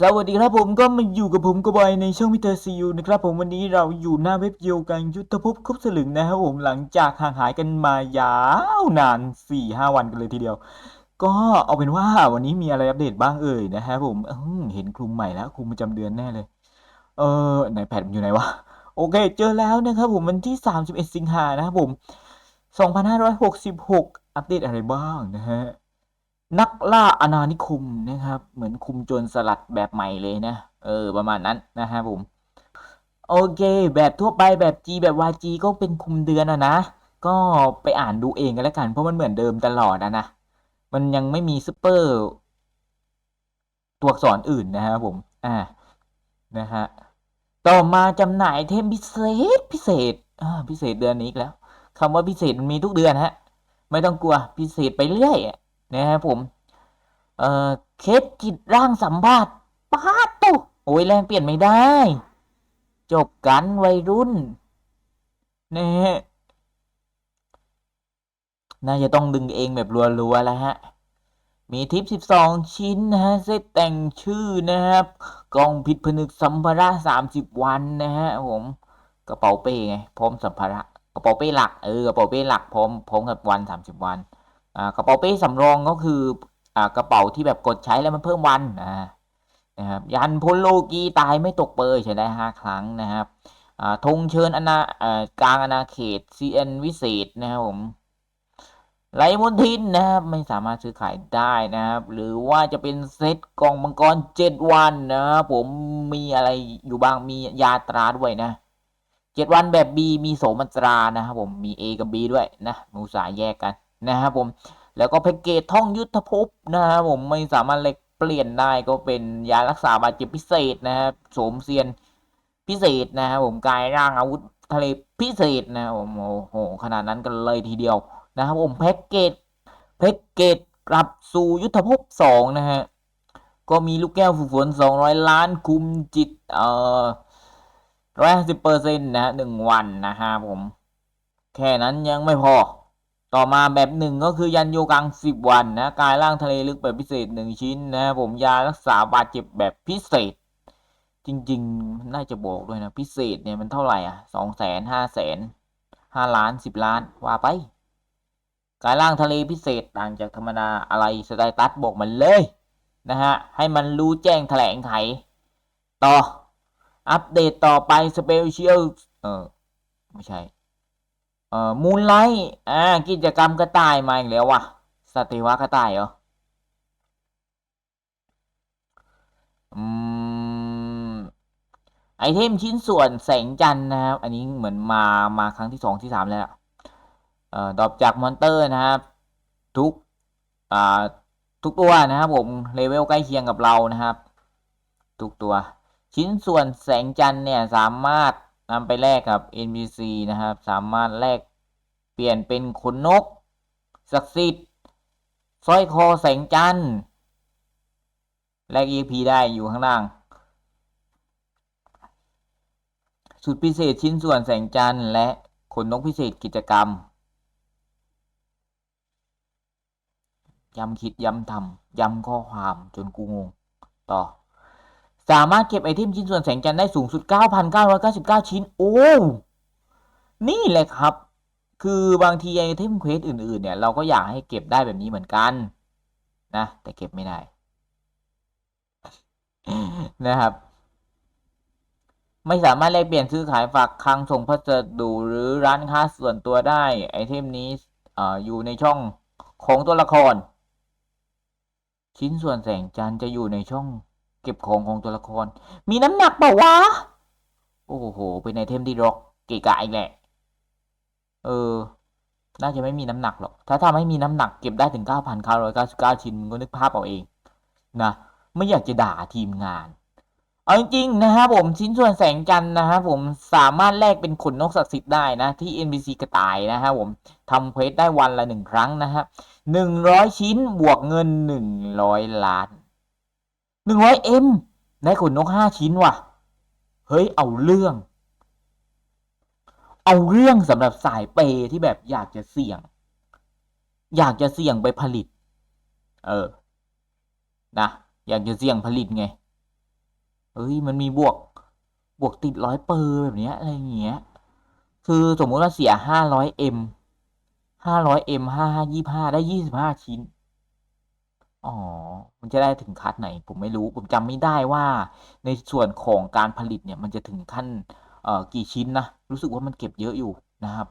สวัสดีครับผมก็มาอยู่กับผมกบอยในช่องมิเตอร์ซียูนะครับผมวันนี้เราอยู่หน้าเว็บเดียวกันยุทธภพครบสลึงนะครับผมหลังจากห่างหายกันมายาวนานสี่ห้าวันกันเลยทีเดียว ก็เอาเป็นว่าวันนี้มีอะไรอัปเดตบ้างเอ่ยนะฮะผมเห็นคลุมใหม่แล้วคลุมประจำเดือนแน่เลย เออไหนแพดมันอยู่ไหนวะ โอเค เจอแล้วนะครับผมวันที่ 31 สิงหานะครับผม 2566 อัปเดตอะไรบ้างนะฮะ นักล่าอาณานิคมนะครับ เหมือนคุมโจรสลัดแบบใหม่เลยนะ เออ ประมาณนั้นนะฮะผม โอเค แบบทั่วไปแบบ G แบบ YG ก็เป็นคุมเดือนอะนะ ก็ไปอ่านดูเองกันแล้วกัน เพราะมันเหมือนเดิมตลอดอะนะ มันยังไม่มีซูเปอร์ ตัวอักษรอื่นนะครับผม อ่า นะฮะ ต่อมาจำหน่ายเทมพิเศษพิเศษ อ่า พิเศษเดือนนี้อีกแล้วคำว่าพิเศษมันมีทุกเดือนฮะ ไม่ต้องกลัวพิเศษไปเรื่อยอะนะครับผม เอ่อเคสจิตร่างสัมภาษณ์ป้าตุโอ้ยแรงเปลี่ยนไม่ได้ จบกันวัยรุ่นนะฮะน่าจะต้องดึงเองแบบรัวๆแล้วฮะ มีทิป 12 ชิ้นนะฮะ เซตแต่งชื่อนะครับ กล่องผิดผนึกสัมภาระ30 วันนะฮะผม กระเป๋าเป้ไง พร้อมสัมภาระ กระเป๋าเป้หลัก เออ กระเป๋าเป้หลักพร้อมพร้อมกับวัน 30 วัน อ่า กระเป๋าเป้สำรองก็คือ กระเป๋าที่แบบกดใช้แล้วมันเพิ่มวันนะครับยันพลโลกีตายไม่ตกเปอร์ใช้ได้ห้าครั้งนะครับธงเชิญอนาอ่ากลางอาณาเขต CN วิเศษนะครับผมไรมนทินนะครับไม่สามารถซื้อขายได้นะครับ หรือว่าจะเป็นเซตกล่องมังกรเจ็ดวันนะครับผมมีอะไรอยู่บ้างมียาตราด้วยนะเจ็ดวันแบบ B มีโสมตรานะครับผมมี A กับ B ด้วยนะมูสาแยกกันนะครับผม แล้วก็แพ็กเกจท่องยุทธภพนะครับผมไม่สามารถเล็กเปลี่ยนได้ก็เป็นยารักษาบาดเจ็บพิเศษนะครับโสมเซียนพิเศษนะครับผมกายร่างอาวุธทะเลพิเศษนะครับผมโอ้โหขนาดนั้นกันเลยทีเดียวนะครับผมแพ็กเกจแพ็กเกจกลับสู่ยุทธภพสองนะฮะก็มีลูกแก้วฝึกฝนสองร้อยล้านคุมจิตเอ่อร้อยห้าสิบเปอร์เซ็นต์นะฮะหนึ่งวันนะฮะผม แค่นั้นยังไม่พอ ต่อมาแบบหนึ่งก็คือยันโยกังสิบวันนะกายร่างทะเลลึกแบบพิเศษหนึ่งชิ้นนะผมยารักษาบาดเจ็บแบบพิเศษ จริงๆ น่าจะบอกด้วยนะ พิเศษเนี่ยมันเท่าไหร่อะสองแสนห้าแสนห้าล้านสิบล้านว่าไป กายร่างทะเลพิเศษต่างจากธรรมดาอะไรสไตตัสบอกมันเลยนะฮะ ให้มันรู้แจ้งแถลงไข ต่อ อัปเดตต่อไปสเปเชียลเออไม่ใช่ เอ่อมูนไลท์อ่ากิจกรรมกระต่ายมาอีกแล้วว่ะสติวะกระต่ายเหรออืมไอเทมชิ้นส่วนแสงจันทร์นะครับ อันนี้เหมือนมามาครั้งที่สองที่สามแล้วเอ่อดรอปจากมอนเตอร์นะครับ ทุกอ่าทุกตัวนะครับผมเลเวลใกล้เคียงกับเรานะครับ ทุกตัว ชิ้นส่วนแสงจันทร์เนี่ยสามารถ นำไปแลกกับ NPC นะครับ สามารถแลกเปลี่ยนเป็นขนนก ศักดิ์สิทธิ์สร้อยคอแสงจันทร์แลก EP ได้อยู่ข้างล่างสุดพิเศษชิ้นส่วนแสงจันทร์และขนนกพิเศษกิจกรรม ย้ำคิดย้ำทำย้ำข้อความจนกูงง ต่อ สามารถเก็บไอเทมชิ้นส่วนแสงจันทร์ได้สูงสุด 9,999 ชิ้น โอ้ นี่แหละครับ คือบางทีไอเทมเควสอื่น ๆ เนี่ย เราก็อยากให้เก็บได้แบบนี้เหมือนกัน นะ แต่เก็บไม่ได้ นะครับ ไม่สามารถแลกเปลี่ยนซื้อขายฝากคลังส่งพัสดุหรือร้านค้าส่วนตัวได้ ไอเทมนี้ออยู่ในช่องของตัวละคร ชิ้นส่วนแสงจันทร์จะอยู่ในช่อง เก็บของของตัวละคร มีน้ำหนักเปล่าวะ โอ้โห เป็นไอเทมที่ร็อกเกะกะอีกแหละ เออ น่าจะไม่มีน้ำหนักหรอก ถ้าทำให้มีน้ำหนักเก็บได้ถึง 9,999 ชิ้นมึงก็นึกภาพเอาเอง นะ ไม่อยากจะด่าทีมงาน เอาจริงๆนะครับผมชิ้นส่วนแสงจันนะครับผมสามารถแลกเป็นขนนกศักดิ์สิทธิ์ได้นะ ที่ NPC กระต่ายนะครับผมทำเควสได้วันละหนึ่งครั้งนะครับหนึ่งร้อยชิ้นบวกเงินหนึ่งร้อยล้าน หนึ่งร้อยเอ็มได้ขนนกห้าชิ้นว่ะ เฮ้ย เอาเรื่อง เอาเรื่องสำหรับสายเปย์ที่แบบอยากจะเสี่ยง อยากจะเสี่ยงไปผลิต เออ นะ อยากจะเสี่ยงผลิตไงเอ้ย มันมีบวก บวกติดร้อยเปอร์แบบเนี้ยอะไรอย่างเงี้ย คือสมมติว่าเสียห้าร้อยเอ็มห้าร้อยเอ็มห้าห้ายี่ห้าได้ยี่สิบห้าชิ้น อ๋อ มันจะได้ถึงคัดไหน ผมไม่รู้ผมจำไม่ได้ว่าในส่วนของการผลิตเนี่ย มันจะถึงขั้นเอ่อกี่ชิ้นนะ รู้สึกว่ามันเก็บเยอะอยู่นะครับ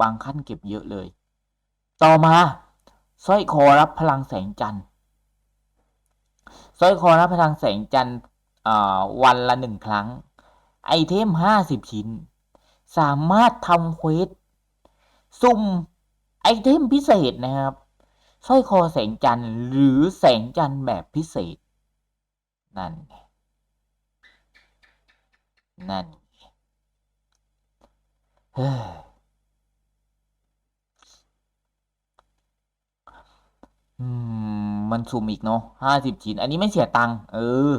บางขั้นเก็บเยอะเลย ต่อมาสร้อยคอรับพลังแสงจันทร์สร้อยคอรับพลังแสงจันทร์อ่าวันละหนึ่งครั้ง ไอเทมห้าสิบชิ้น สามารถทำเควสสุ่มไอเทมพิเศษนะครับ สร้อยคอแสงจันทร์หรือแสงจันทร์แบบพิเศษ นั่นไงนั่นไงเฮ้ยอืมมันสุ่มอีกเนาะห้าสิบชิ้น อันนี้ไม่เสียตังค์เออ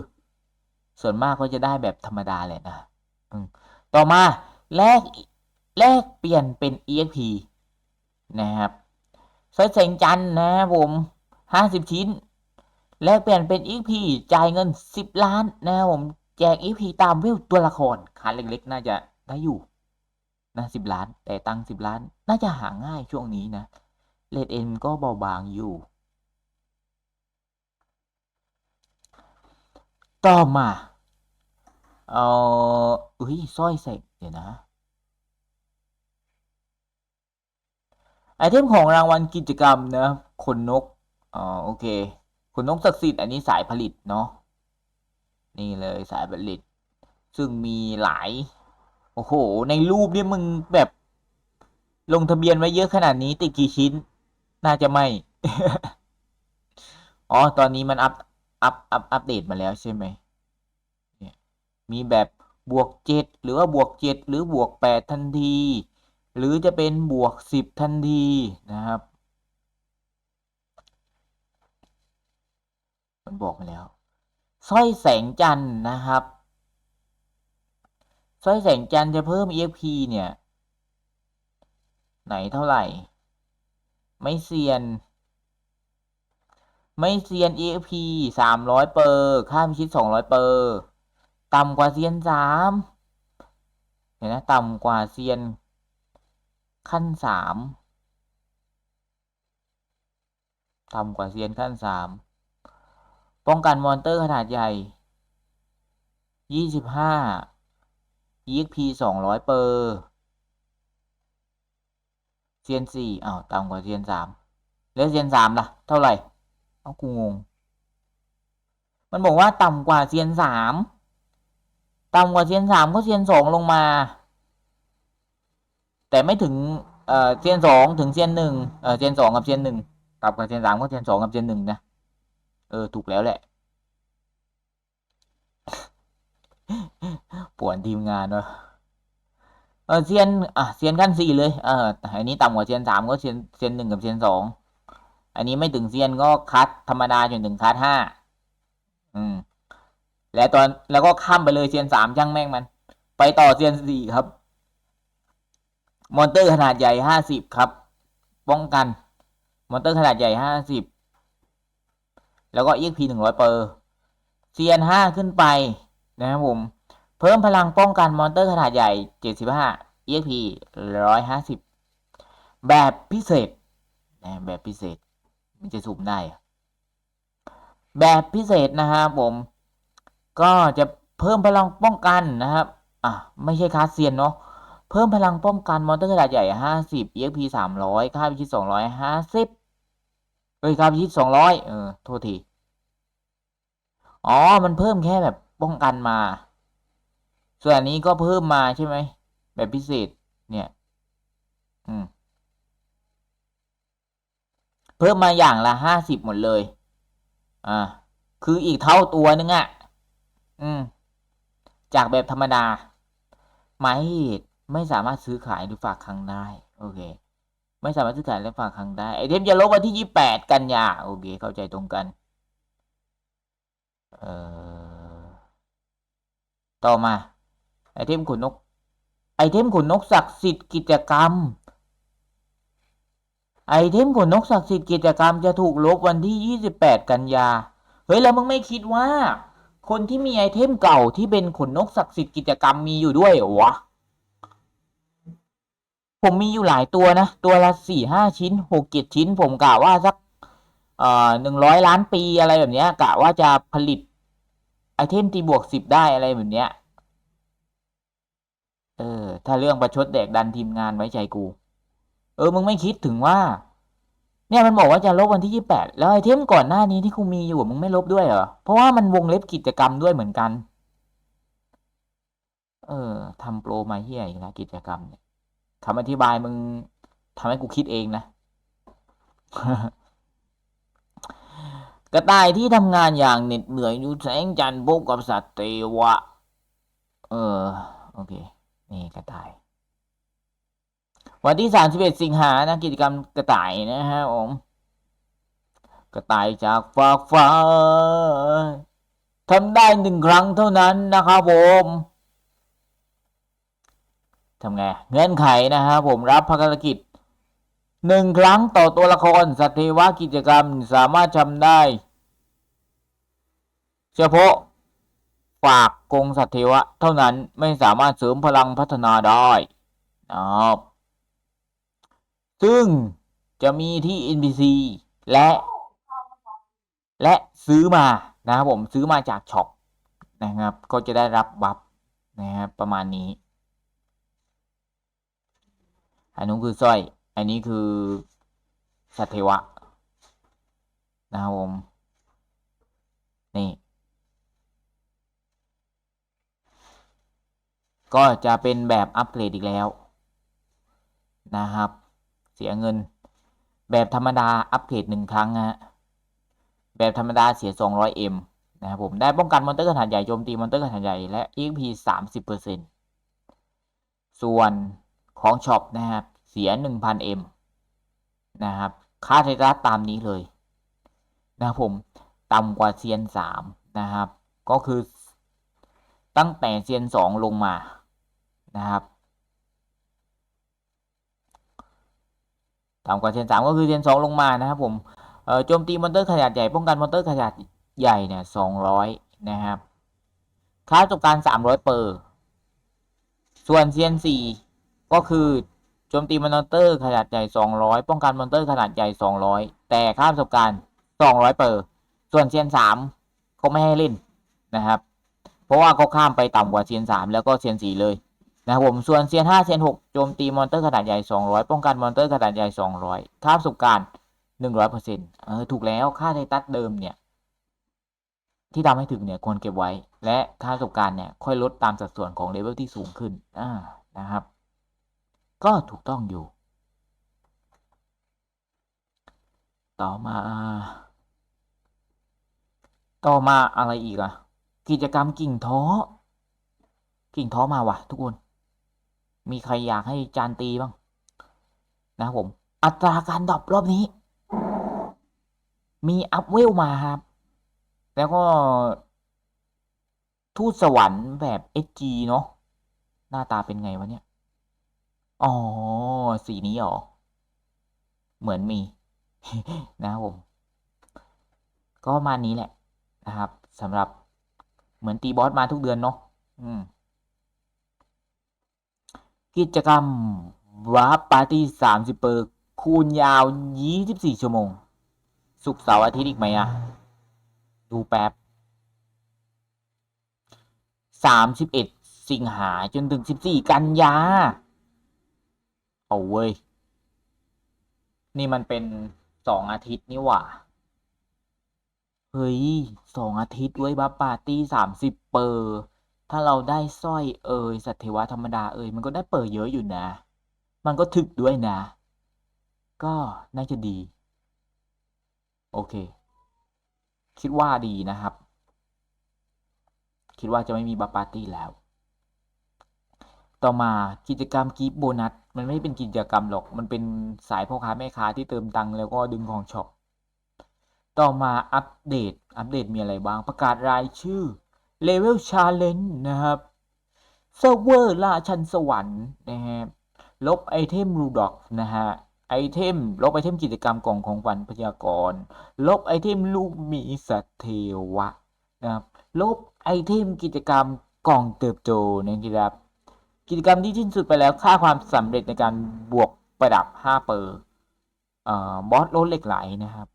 ส่วนมากก็จะได้แบบธรรมดาแหละนะต่อมาแลกแลกเปลี่ยนเป็น EXP นะครับ สร้อยแสงจันนะผมห้าสิบชิ้น แลกเปลี่ยนเป็น EXP จ่ายเงินสิบล้านนะผมแจก EXP ตามวิวตัวละครคันเล็กๆ น่าจะได้อยู่นะสิบล้าน แต่ตังค์สิบล้าน น่าจะหาง่ายช่วงนี้นะเลดเอ็นก็เบาบางอยู่ ต่อมา เอ่อเฮ้ยสร้อยเสกเดี๋ยวนะ ไอเทมของรางวัลกิจกรรมนะขนนกอ๋อโอเคขนนกศักดิ์สิทธิ์อันนี้สายผลิตเนาะนี่เลยสายผลิต ซึ่งมีหลาย โอ้โห ในรูปนี่มึงแบบลงทะเบียนไว้เยอะขนาดนี้ติดกี่ชิ้น น่าจะไม่ อ๋อ ตอนนี้มันอัพ อัพ อัพ อัปเดตมาแล้วใช่ไหมเนี่ยมีแบบบวกเจ็ดหรือว่าบวกเจ็ดหรือบวกแปดทันที หรือจะเป็นบวกสิบทันทีนะครับ มันบอกมาแล้วสร้อยแสงจันทร์นะครับสร้อยแสงจันทร์จะเพิ่ม EXP เนี่ย ไหนเท่าไหร่ ไม่เซียน ไม่เซียน EXP สามร้อยเปอร์ค่าพิชิตสองร้อยเปอร์ต่ำกว่าเซียนสามเห็นนะต่ำกว่าเซียน ขั้นสามต่ำกว่าเซียนขั้นสามป้องกันมอนเตอร์ขนาดใหญ่ยี่สิบห้า EXP สองร้อยเปอร์เซียนสี่อ้าวต่ำกว่าเซียนสามแล้วเซียนสามล่ะ เท่าไหร่ เอากูงง มันบอกว่าต่ำกว่าเซียนสามต่ำกว่าเซียนสามก็เซียนสองลงมา แต่ไม่ถึงเอ่อเซียนสองถึงเซียนหนึ่งเอ่อเซียนสองกับเซียนหนึ่งต่ำกว่าเซียนสามก็เซียนสองกับเซียนหนึ่งนะเออถูกแล้วแหละปวนทีมงานวะเออเซียนอะเซียนขั้นสี่เลยเอออันนี้ต่ำกว่าเซียนสามก็เซียนเซียนหนึ่งกับเซียนสองอันนี้ไม่ถึงเซียนก็คัดธรรมดาจนถึงคัดห้าอืมแล้วตอนแล้วก็ข้ามไปเลยเซียนสามช่างแม่งมัน ไปต่อเซียนสี่ครับ มอนเตอร์ขนาดใหญ่ห้าสิบครับ ป้องกัน มอนเตอร์ขนาดใหญ่ห้าสิบแล้วก็ EXP หนึ่งร้อยเปอร์เซียนห้าขึ้นไปนะครับผม เพิ่มพลังป้องกันมอนเตอร์ขนาดใหญ่เจ็ดสิบห้า EXP ร้อยห้าสิบแบบพิเศษนะแบบพิเศษมันจะสุ่มได้ แบบพิเศษนะครับผม ก็จะเพิ่มพลังป้องกันนะครับ อะ ไม่ใช่คาสเซียนเนาะ เพิ่มพลังป้องกันมอนเตอร์ขนาดใหญ่ห้าสิบ EXP สามร้อยค่าพิชิตสองร้อยห้าสิบเอ้ยค่าพิชิตสองร้อยเออ โทษที อ๋อ มันเพิ่มแค่แบบป้องกันมา ส่วนอันนี้ก็เพิ่มมาใช่ไหม แบบพิเศษ เนี่ย อืม เพิ่มมาอย่างละห้าสิบหมดเลย อ่า คืออีกเท่าตัวนึงอะ่ะ อืม จากแบบธรรมดาหมายเหตุ ไม่สามารถซื้อขายหรือฝากคังได้ โอเค ไม่สามารถซื้อขายและฝากคังได้ ไอเทมจะลบวันที่ยี่แปดกันยาโอเค เข้าใจตรงกัน เอ่อ ต่อมา ไอเทมขนนก ไอเทมขนนกศักดิ์สิทธิ์กิจกรรม ไอเทมขนนกศักดิ์สิทธิ์กิจกรรมจะถูกลบวันที่28กันยา เฮ้ย แล้วมึงไม่คิดว่า คนที่มีไอเทมเก่าที่เป็นขนนกศักดิ์สิทธิ์กิจกรรมมีอยู่ด้วยเหรอวะ ผมมีอยู่หลายตัวนะ ตัวละสี่ห้าชิ้นหกเจ็ดชิ้น ผมกะว่าสักเอ่อหนึ่งร้อยล้านปีอะไรแบบเนี้ยกะว่าจะผลิตไอเทมตีบวกสิบได้อะไรแบบเนี้ย เออ ถ้าเรื่องประชดแดกดันทีมงานไว้ใจกู เออ มึงไม่คิดถึงว่า เนี่ยมันบอกว่าจะลบวันที่ยี่แปดแล้วไอเทมก่อนหน้านี้ที่กูมีอยู่มึงไม่ลบด้วยเหรอ เพราะว่ามันวงเล็บกิจกรรมด้วยเหมือนกัน เออทำโปรมาเฮียอีกแล้วกิจกรรมเนี่ย คำอธิบายมึงทำให้กูคิดเองนะกระต่ายที่ทำงานอย่างเหน็ดเหนื่อยอยู่แสงจันทร์พบกับสัตว์เทวะ เออ โอเค นี่กระต่าย วันที่31สิงหานะ กิจกรรมกระต่ายนะฮะผมกระต่ายจากฟากฟ้าทำได้หนึ่งครั้งเท่านั้นนะครับผม ทำไงเงื่อนไขนะฮะผมรับภารกิจหนึ่งครั้งต่อตัวละครสัตว์เทวะกิจกรรมสามารถทำได้ เฉพาะฝากกงสัตว์เทวะเท่านั้นไม่สามารถเสริมพลังพัฒนาได้นะครับซึ่งจะมีที่ NPC และ และซื้อมานะครับผมซื้อมาจากช็อปนะครับ ก็จะได้รับบัฟนะครับประมาณนี้ อันนู้นคือสร้อย อันนี้คือสัตว์เทวะนะครับผม นี่ ก็จะเป็นแบบอัปเกรดอีกแล้ว นะครับ เสียเงิน แบบธรรมดาอัปเกรดหนึ่งครั้งนะฮะ แบบธรรมดาเสีย 200M นะครับผม ได้ป้องกันมอนเตอร์ขนาดใหญ่โจมตีมอนเตอร์ขนาดใหญ่และ EXP 30%ส่วน ของช็อปนะครับ เสีย 1,000M นะครับ ค่าไทรัสตามนี้เลยนะครับผม ต่ำกว่าเซียน3นะครับ ก็คือตั้งแต่เซียน2ลงมานะครับต่ำกว่าเซียน3ก็คือเซียน2ลงมานะครับผมโจมตีมอนเตอร์ขนาดใหญ่ป้องกันมอนเตอร์ขนาดใหญ่เนี่ย200 นะครับ ค่าประสบการ 300 เปอร์ ส่วนเซียน4 ก็คือโจมตีมอนเตอร์ขนาดใหญ่ 200 ป้องกันมอนเตอร์ขนาดใหญ่ 200 แต่ค่าประสบการณ์ 200 เปอร์ส่วนเซียน3เขาไม่ให้เล่นนะครับ เพราะว่าเขาข้ามไปต่ำกว่าเซียน3แล้วก็เซียน4เลยนะครับผมส่วนเซียน5เซียน6โจมตีมอนเตอร์ขนาดใหญ่ 200 ป้องกันมอนเตอร์ขนาดใหญ่ 200 ค่าประสบการณ์หนึ่งร้อยเปอร์เซ็นต์เออถูกแล้วค่าไทตัสเดิมเนี่ยที่ทำให้ถึงเนี่ยควรเก็บไว้ และค่าประสบการณ์เนี่ยค่อยลดตามสัดส่วนของเลเวลที่สูงขึ้นอ่านะครับ ก็ถูกต้องอยู่ ต่อมา ต่อมาอะไรอีกอะกิจกรรมกิ่งท้อ กิ่งท้อมาว่ะทุกคน มีใครอยากให้จานตีบ้าง นะผม อัตราการดรอปรอบนี้ มีอัพเวลมาครับ แล้วก็ทูตสวรรค์แบบ SG เนาะหน้าตาเป็นไงวะเนี่ย อ๋อ สีนี้เหรอ เหมือนมี นะครับผม ก็ประมาณนี้แหละนะครับสำหรับเหมือนตีบอสมาทุกเดือนเนาะกิจกรรมวาร์ปปาร์ตี้สามสิบเปอร์คูณยาวยี่สิบสี่ชั่วโมง สุกเสาร์อาทิตย์อีกไหมอะดูแป๊บสามสิบเอ็ดสิงหาจนถึงสิบสี่กันยา เอาเว้ย นี่มันเป็นสองอาทิตย์นี่หว่า เฮ้ยสองอาทิตย์ไว้ยบัฟปาร์ตี้สามสิบเปอร์ ถ้าเราได้สร้อยเอ่ยสัตว์เทวะธรรมดาเอ่ยมันก็ได้เปิดเยอะอยู่นะ มันก็ถึกด้วยนะ ก็น่าจะดี โอเค คิดว่าดีนะครับ คิดว่าจะไม่มีบัฟปาร์ตี้แล้ว ต่อมากิจกรรมกีฟโบนัสมันไม่เป็นกิจกรรมหรอก มันเป็นสายพ่อค้าแม่ค้าที่เติมตังค์แล้วก็ดึงของช็อปต่อมาอัปเดต อัปเดตมีอะไรบ้าง ประกาศรายชื่อเลเวลชาเลนจ์นะครับเซิร์ฟเวอร์ล่าชันสวรรค์นะฮะลบไอเทมรูด็อกนะฮะไอเทมลบไอเทมกิจกรรมกล่องของขวัญพยากรลบไอเทมลูกหมีสัตว์เทวะนะครับลบไอเทมกิจกรรมกล่องเติบโตนะครับ กิจกรรมที่สิ้นสุดไปแล้วค่าความสำเร็จในการบวกประดับ 5 เปอร์บอสโลดเหล็กไหลนะครับ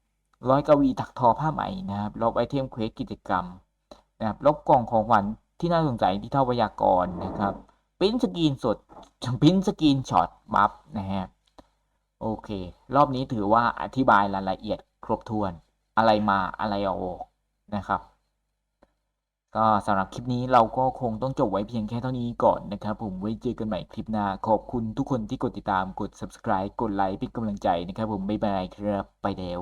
ร้อยกวีถักทอผ้าไหมนะครับลบไอเทมเควสกิจกรรมนะครับลบกล่องของขวัญที่น่าสนใจที่เท่าพยากรณ์นะครับปิ้นสกรีนสดปิ้นสกรีนช็อตบัฟนะฮะโอเค รอบนี้ถือว่าอธิบายรายละเอียดครบถ้วนอะไรมาอะไรออกนะครับ ก็สำหรับคลิปนี้เราก็คงต้องจบไว้เพียงแค่เท่านี้ก่อนนะครับผมไว้เจอกันใหม่คลิปหน้า ขอบคุณทุกคนที่กดติดตามกด subscribe กดไลค์เป็นกำลังใจนะครับผมบ๊ายบายครับไปแล้ว